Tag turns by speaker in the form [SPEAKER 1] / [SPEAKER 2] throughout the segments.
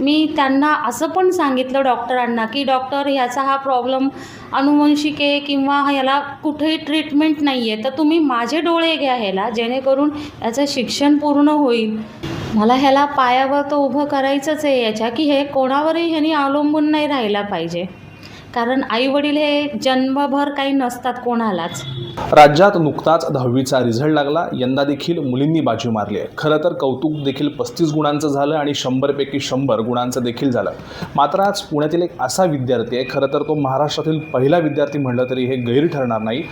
[SPEAKER 1] मी त्यांना असं पण सांगितलं डॉक्टरांना की डॉक्टर ह्याचा हा प्रॉब्लेम अनुवंशिक आहे किंवा ह्याला कुठेही ट्रीटमेंट नाही आहे तर तुम्ही माझे डोळे घ्या ह्याला जेणेकरून याचं शिक्षण पूर्ण होईल. मला ह्याला पायावर तर उभं करायचंच आहे याच्या की हे कोणावरही ह्यानी अवलंबून नाही राहिला पाहिजे. कारण आईवडील हे जन्मभर काही नसतात कोणालाच.
[SPEAKER 2] राज्यात नुकताच दहावीचा रिझल्ट लागला. यंदा देखील मुलींनी बाजी मारली आहे. खरं तर कौतुक देखील पस्तीस गुणांचं झालं आणि शंभरपैकी शंभर गुणांचं देखील झालं. मात्र आज पुण्यातील एक असा विद्यार्थी आहे खरं तर तो महाराष्ट्रातील पहिला विद्यार्थी म्हणलं तरी हे गैर ठरणार नाही.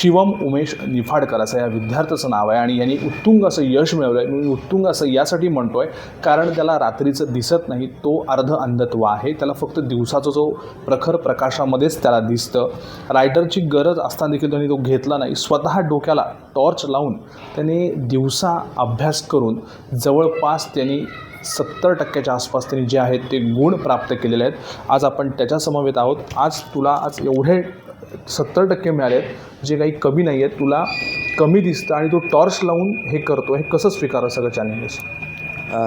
[SPEAKER 2] शिवम उमेश निफाडकर असं या विद्यार्थ्याचं नाव आहे आणि यांनी उत्तुंग असं यश मिळवलं आहे मी उत्तुंग असं यासाठी म्हणतो आहे कारण त्याला रात्रीचं दिसत नाही तो अर्ध अंधत्व आहे. त्याला फक्त दिवसाचा जो प्रखर प्रकाशामध्येच त्याला दिसतं. रायटरची गरज असताना देखील त्यांनी तो घेतला नाही. स्वतः डोक्याला टॉर्च लावून त्याने दिवसा अभ्यास करून जवळपास त्यांनी सत्तर टक्क्याच्या आसपास त्यांनी जे आहेत ते गुण प्राप्त केलेले आहेत. आज आपण त्याच्या समवेत आहोत. आज तुला आज एवढे सत्तर टक्के मिळाले आहेत जे काही कमी नाही आहेत. तुला कमी दिसतं आणि तो टॉर्च लावून हे करतो. हे कसं स्वीकारलं सगळं चॅलेंजेस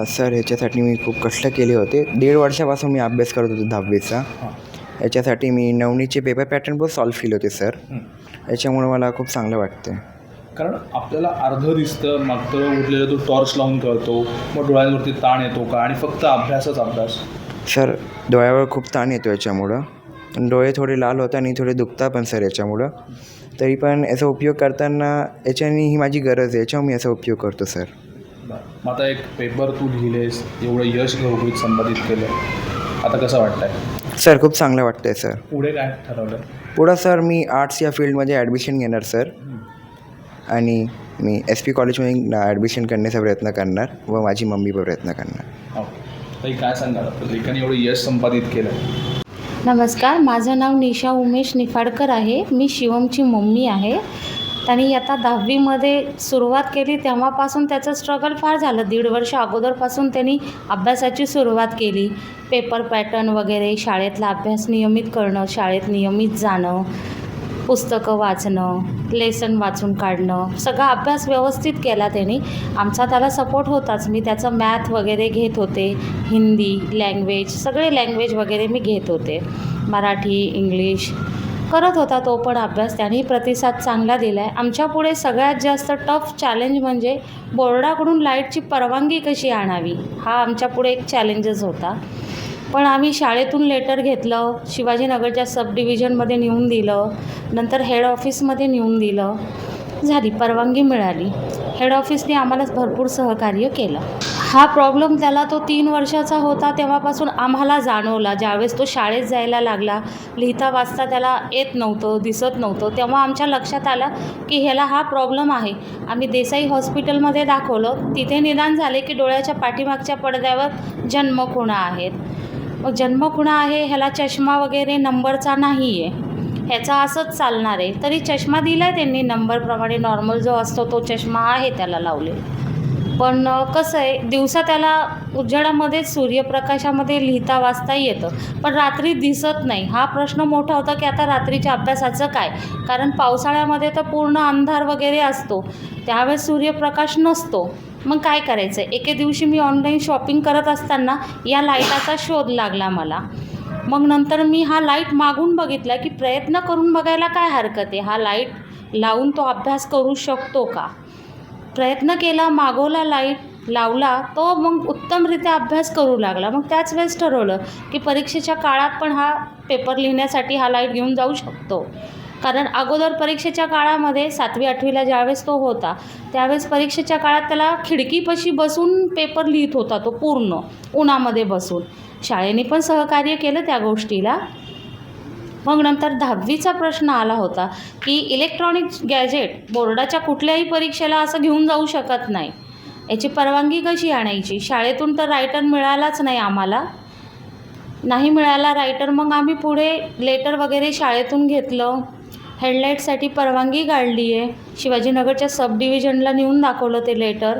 [SPEAKER 3] सर ह्याच्यासाठी मी खूप कष्ट केले होते. दीड वर्षापासून मी अभ्यास करत होतो दहावीचा. याच्यासाठी मी नवनीचे पेपर पॅटर्न पण सॉल्व्ह केले होते सर याच्यामुळे मला खूप चांगलं वाटते
[SPEAKER 2] कारण आपल्याला अर्ध दिसतं मागतं उरलेलं तो टॉर्च लावून कळतो. मग डोळ्यांवरती ताण येतो का? आणि फक्त अभ्यासच अभ्यास.
[SPEAKER 3] सर डोळ्यावर खूप ताण येतो याच्यामुळं. डोळे थोडे लाल होतात आणि थोडे दुखतात पण सर याच्यामुळं. तरी पण याचा उपयोग करताना याच्याने ही माझी गरज आहे याच्यावर मी याचा उपयोग करतो सर
[SPEAKER 2] मग आता एक पेपर तू लिहिलेस एवढं यश घवघवीत संपादित केलं. आता कसं वाटतंय?
[SPEAKER 3] सर खूप चांगलं वाटतं आहे सर.
[SPEAKER 2] पुढे काय ठरवलं?
[SPEAKER 3] पुढं सर मी आर्ट्स या फील्डमध्ये ॲडमिशन घेणार सर. आणि मी एस पी कॉलेजमध्ये ॲडमिशन करण्याचा प्रयत्न करणार व माझी मम्मी पण प्रयत्न करणार.
[SPEAKER 2] ओके. ताई काय सांगाल? लेखाने एवढं यश संपादित केलं.
[SPEAKER 1] नमस्कार माझं नाव निशा उमेश निफाडकर आहे. मी शिवमची मम्मी आहे. त्यांनी आता दहावीमध्ये सुरुवात केली. तेव्हापासून त्याचं स्ट्रगल फार झालं. दीड वर्ष अगोदरपासून त्यांनी अभ्यासाची सुरुवात केली. पेपर पॅटर्न वगैरे शाळेतला अभ्यास नियमित करणं शाळेत नियमित जाणं पुस्तकं वाचणं लेसन वाचून काढणं सगळा अभ्यास व्यवस्थित केला त्यांनी. आमचा त्याला सपोर्ट होताच. मी त्याचं मॅथ वगैरे घेत होते. हिंदी लँग्वेज सगळे लँग्वेज वगैरे मी घेत होते. मराठी इंग्लिश करत होता तो पण अभ्यास त्यांनी प्रतिसाद चांगला दिला आहे आमच्यापुढे सगळ्यात जास्त टफ चॅलेंज म्हणजे बोर्डाकडून लाईटची परवानगी कशी आणावी? हा आमच्यापुढे एक चॅलेंजच होता. पण आम्ही शाळेतून लेटर घेतलं शिवाजीनगरच्या सब डिव्हिजनमध्ये नेऊन दिलं नंतर हेड ऑफिसमध्ये नेऊन दिलं. झाली परवानगी मिळाली. हेड ऑफिसने आम्हाला भरपूर सहकार्य केलं. हा प्रॉब्लेम त्याला तो तीन वर्षाचा होता तेव्हापासून आम्हाला जाणवला. ज्यावेळेस तो शाळेत जायला लागला लिहिता वाचता त्याला येत नव्हतं दिसत नव्हतं तेव्हा आमच्या लक्षात आलं की ह्याला हा प्रॉब्लेम आहे. आम्ही देसाई हॉस्पिटलमध्ये दाखवलं. तिथे निदान झाले की डोळ्याच्या पाठीमागच्या पडद्यावर जन्मखुणा आहेत. मग जन्मखुणा आहे ह्याला चष्मा वगैरे नंबरचा नाही आहे ह्याचा असंच चालणार आहे. तरी चष्मा दिला आहे त्यांनी नंबरप्रमाणे नॉर्मल जो असतो तो चष्मा आहे त्याला लावले पण कसं आहे दिवसा त्याला उजेडामध्ये सूर्यप्रकाशामध्ये लिहिता वाचता येतं. पण रात्री दिसत नाही. हा प्रश्न मोठा होता की आता रात्रीच्या अभ्यासाचं काय? कारण पावसाळ्यामध्ये तर पूर्ण अंधार वगैरे असतो. त्यावेळेस सूर्यप्रकाश नसतो. मग काय करायचं? एके दिवशी मी ऑनलाईन शॉपिंग करत असताना या लाईटाचा शोध लागला मला. मग नंतर मी हा लाइट मागून बघितला की प्रयत्न करून बघायला काय हरकत आहे? हा लाइट लावून तो अभ्यास करू शकतो का? प्रयत्न केला मागवला लाइट लावला तो मग उत्तमरित्या अभ्यास करू लागला. मग त्याच वेळेस ठरवलं की परीक्षेच्या काळात पण हा पेपर लिहिण्यासाठी हा लाइट घेऊन जाऊ शकतो. कारण अगोदर परीक्षेच्या काळामध्ये सातवी आठवीला ज्यावेळेस तो होता त्यावेळेस परीक्षेच्या काळात त्याला खिडकीपाशी बसून पेपर लिहित होता तो पूर्ण उन्हामध्ये बसून. शाळेने पण सहकार्य केलं त्या गोष्टीला. मग नंतर दहावीचा प्रश्न आला होता की इलेक्ट्रॉनिक गॅजेट बोर्डाच्या कुठल्याही परीक्षेला असं घेऊन जाऊ शकत नाही. याची परवानगी कशी आणायची? शाळेतून तर रायटर मिळालाच नाही आम्हाला. नाही मिळाला रायटर मग आम्ही पुढे लेटर वगैरे शाळेतून घेतलं. हेडलाईटसाठी परवानगी काढली आहे शिवाजीनगरच्या सब डिव्हिजनला नेऊन दाखवलं ते लेटर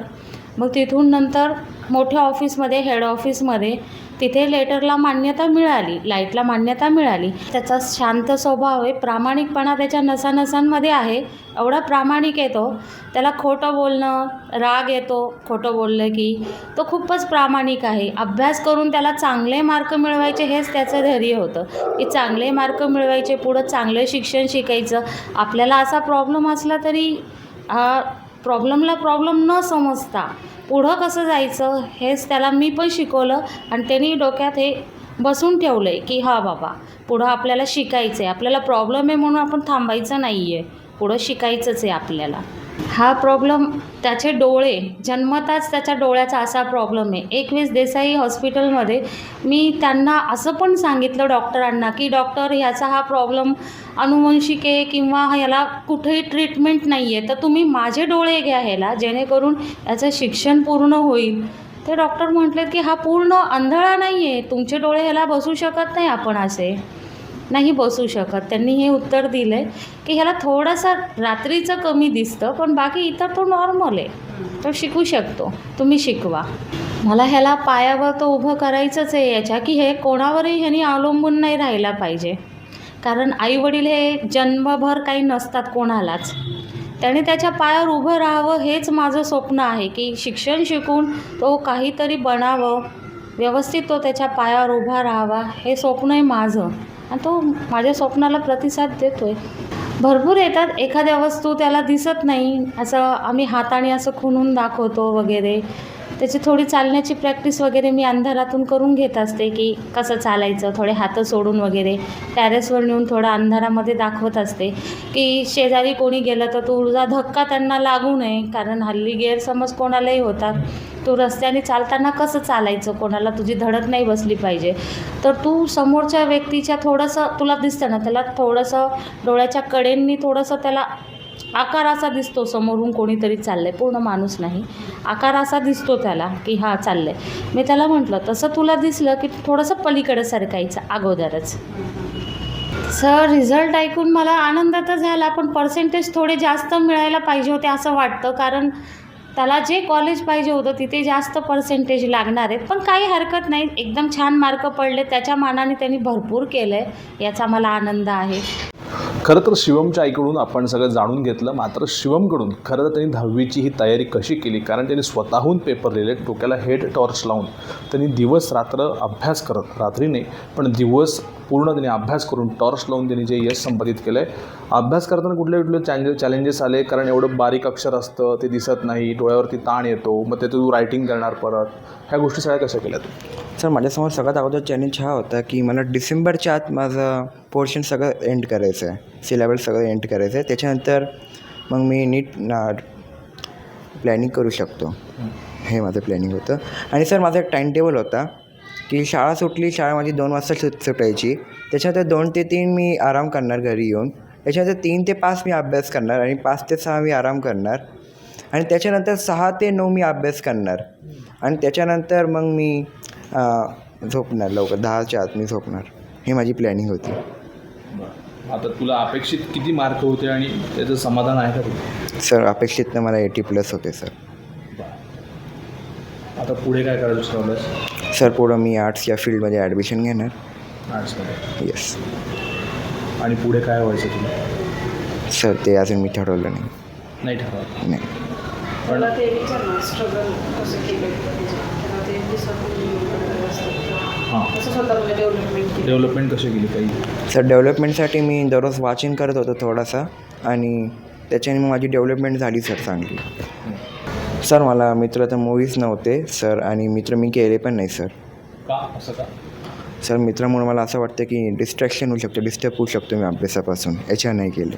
[SPEAKER 1] मग तिथून नंतर मोठ्या ऑफिसमध्ये हेड ऑफिसमध्ये तिथे लेटरला मान्यता मिळाली लाईटला मान्यता मिळाली. त्याचा शांत स्वभाव आहे प्रामाणिकपणा त्याच्या नसानसांमध्ये आहे. एवढा प्रामाणिक येतो त्याला खोटं बोलणं राग येतो. खोटं बोललं की तो खूपच प्रामाणिक आहे. अभ्यास करून त्याला चांगले मार्क मिळवायचे हेच त्याचं धैर्य होतं. की चांगले मार्क मिळवायचे पुढं चांगलं शिक्षण शिकायचं. आपल्याला असा प्रॉब्लेम असला तरी प्रॉब्लेमला प्रॉब्लेम न समजता पुढं कसं जायचं हेच त्याला मी पण शिकवलं आणि त्यांनी डोक्यात हे बसून ठेवलं आहे की हा बाबा पुढं आपल्याला शिकायचं आहे आपल्याला प्रॉब्लेम आहे म्हणून आपण थांबायचं नाही आहे पुढं शिकायचंच आहे आपल्याला. हा प्रॉब्लेम त्याचे डोळे जन्मताच त्याच्या डोळ्याचा असा प्रॉब्लेम आहे. एकवीस देसाई हॉस्पिटलमध्ये मी त्यांना असं पण सांगितलं डॉक्टरांना की डॉक्टर ह्याचा हा प्रॉब्लेम अनुवंशिक आहे किंवा ह्याला कुठेही ट्रीटमेंट नाही आहे तर तुम्ही माझे डोळे घ्या ह्याला जेणेकरून याचं शिक्षण पूर्ण होईल. ते डॉक्टर म्हटलेत की हा पूर्ण आंधळा नाही आहे तुमचे डोळे ह्याला बसू शकत नाही आपण असे. नाही बसू शकत. त्यांनी हे उत्तर दिलं आहे की ह्याला थोडंसं रात्रीचं कमी दिसतं पण बाकी इतर तो नॉर्मल आहे. तो शिकू शकतो. तुम्ही शिकवा. मला ह्याला पायावर तो उभं करायचंच आहे याच्या की हे कोणावरही ह्यानी अवलंबून नाही राहिला पाहिजे. कारण आईवडील हे जन्मभर काही नसतात कोणालाच. त्याने त्याच्या पायावर उभं राहावं हेच माझं स्वप्न आहे की शिक्षण शिकून तो काहीतरी बनावं व्यवस्थित तो त्याच्या पायावर उभा राहावा हे स्वप्न आहे माझं. आणि तो माझ्या स्वप्नाला प्रतिसाद देतो आहे भरपूर येतात एखाद्या वस्तू त्याला दिसत नाही असं आम्ही हाताने असं खुणून दाखवतो वगैरे. त्याची थोडी चालण्याची प्रॅक्टिस वगैरे मी अंधारातून करून घेत असते की कसं चालायचं थोडे हातं सोडून वगैरे. टॅरेसवर नेऊन थोडं अंधारामध्ये दाखवत असते की शेजारी कोणी गेलं तर तुझा धक्का त्यांना लागू नये कारण हल्ली गैरसमज कोणालाही होतात. तू रस्त्याने चालताना कसं चालायचं? कोणाला तुझी धडक नाही बसली पाहिजे. तर तू समोरच्या व्यक्तीच्या थोडंसं तुला दिसतं ना त्याला थोडंसं डोळ्याच्या कडेंनी थोडंसं त्याला आकार असा दिसतो समोरून कोणीतरी चाललं आहे पूर्ण माणूस नाही. आकार असा दिसतो त्याला की हां चाललं आहे मी त्याला म्हटलं तसं तुला दिसलं की थोडंसं पलीकडे सरकायचं अगोदरच. सर रिझल्ट ऐकून मला आनंद तर झाला पण पर्सेंटेज थोडे जास्त मिळायला पाहिजे होते असं वाटतं. कारण त्याला जे कॉलेज पाहिजे होतं तिथे जास्त पर्सेंटेज लागणार आहेत. पण काही हरकत नाही. एकदम छान मार्क पडले. त्याच्या मानाने त्यांनी भरपूर केलं आहे याचा मला आनंद आहे.
[SPEAKER 2] खरं तर शिवमच्या आईकडून आपण सगळं जाणून घेतलं. मात्र शिवमकडून खरं तर त्यांनी दहावीची ही तयारी कशी केली? कारण त्यांनी स्वतःहून पेपर लिहिले टोक्याला हेड टॉर्च लावून. त्यांनी दिवस रात्र अभ्यास करत रात्री नाही पण दिवस पूर्ण त्यांनी अभ्यास करून टॉर्च लावून त्यांनी जे यश संपादित केलं आहे अभ्यास करताना कुठले कुठले चॅलेंज चॅलेंजेस आले? कारण एवढं बारीक अक्षर असतं ते दिसत नाही डोळ्यावरती ताण येतो मग ते तू रायटिंग करणार परत. ह्या गोष्टी सगळ्या कशा केल्या तू?
[SPEAKER 3] सर माझ्यासमोर सगळ्यात अगोदर चॅलेंज हा होता की मला डिसेंबरच्या आत माझं पोर्शन सगळं एंड करायचं आहे. सिलेबस सगळं एंड करायचं आहे. त्याच्यानंतर मग मी नीट प्लॅनिंग करू शकतो. हे माझं प्लॅनिंग होतं. आणि सर माझा एक टाईम टेबल होता. की शाळा सुटली शाळा माझी दोन वाजता सुट सुटायची. त्याच्यानंतर दोन ते तीन मी आराम करणार घरी येऊन. त्याच्यानंतर तीन ते पाच मी अभ्यास करणार आणि पाच ते सहा मी आराम करणार. आणि त्याच्यानंतर सहा ते नऊ मी अभ्यास करणार. आणि त्याच्यानंतर मग मी झोपणार लवकर. दहाच्या आत मी झोपणार. ही माझी प्लॅनिंग होती.
[SPEAKER 2] आता तुला अपेक्षित किती मार्क होते आणि त्याचं समाधान आहे का
[SPEAKER 3] सर अपेक्षितनं मला एटी प्लस होते सर.
[SPEAKER 2] आता पुढे काय करायचं ठरवलंस?
[SPEAKER 3] सर पुढं मी आर्ट्स या फील्डमध्ये ॲडमिशन घेणार.
[SPEAKER 2] आर्ट्समध्ये
[SPEAKER 3] येस
[SPEAKER 2] आणि पुढे काय व्हायचं तुला?
[SPEAKER 3] सर ते अजून मी ठरवलं नाही.
[SPEAKER 2] नाही ठरवलं?
[SPEAKER 3] नाही.
[SPEAKER 2] पण
[SPEAKER 4] मला ते विचार ना स्ट्रगल कसं केलं त्याला ते दिसत कसं स्वतःमध्ये डेव्हलपमेंट केली.
[SPEAKER 2] डेव्हलपमेंट कशी केली काही
[SPEAKER 3] सर डेव्हलपमेंटसाठी मी दररोज वाचिंग करत होतो थोडासा. आणि त्याच्याने माझी डेव्हलपमेंट झाली सर चांगली. सर मला मित्र तर मूवीज नव्हते सर आणि मित्र मी केले पण नाही सर.
[SPEAKER 2] का? असं का?
[SPEAKER 3] सर मित्रामुळे मला असं वाटतं की डिस्ट्रॅक्शन होऊ शकतं डिस्टर्ब होऊ शकतो मी अभ्यासापासून. याच्या नाही केले.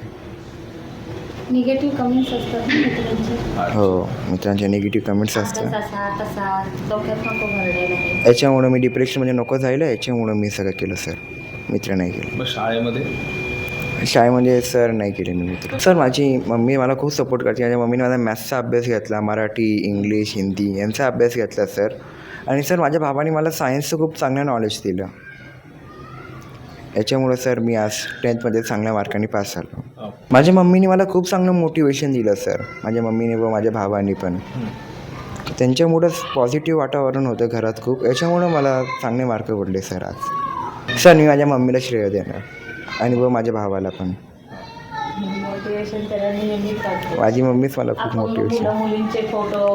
[SPEAKER 1] निगेटिव्ह कमेंट्स असतात ना मित्रांचे?
[SPEAKER 3] हो मित्रांचे निगेटिव्ह कमेंट्स
[SPEAKER 1] अभ्यास
[SPEAKER 3] असतात.
[SPEAKER 1] असा तसा. डोक्यात नको भरलेला आहे.
[SPEAKER 3] याच्यामुळं मी डिप्रेशनमध्ये नको जायला याच्यामुळं मी सगळं केलं सर. मित्र नाही केलं.
[SPEAKER 2] मग शाळेमध्ये?
[SPEAKER 3] शाळेमध्ये सर नाही केले मी मित्र. सर माझी मम्मी मला खूप सपोर्ट करते. माझ्या मम्मीने माझा मॅथ्सचा अभ्यास घेतला मराठी इंग्लिश हिंदी यांचा अभ्यास घेतला सर. आणि सर माझ्या भावाने मला सायन्सचं खूप चांगलं नॉलेज दिलं. याच्यामुळं सर मी आज टेन्थमध्ये चांगल्या मार्काने पास झालो. माझ्या मम्मीने मला खूप चांगलं मोटिवेशन दिलं सर. माझ्या मम्मीने व माझ्या भावाने पण. त्यांच्यामुळंच पॉझिटिव्ह वातावरण होतं घरात खूप. याच्यामुळं मला चांगले मार्क पडले सर आज. सर मी माझ्या मम्मीला श्रेय देणार. आणि व माझ्या भावाला पण.
[SPEAKER 1] मोटिवेशन त्याला
[SPEAKER 3] माझी मम्मीच मला खूप मोटिवेशन
[SPEAKER 1] मुलं मुलींचे फोटो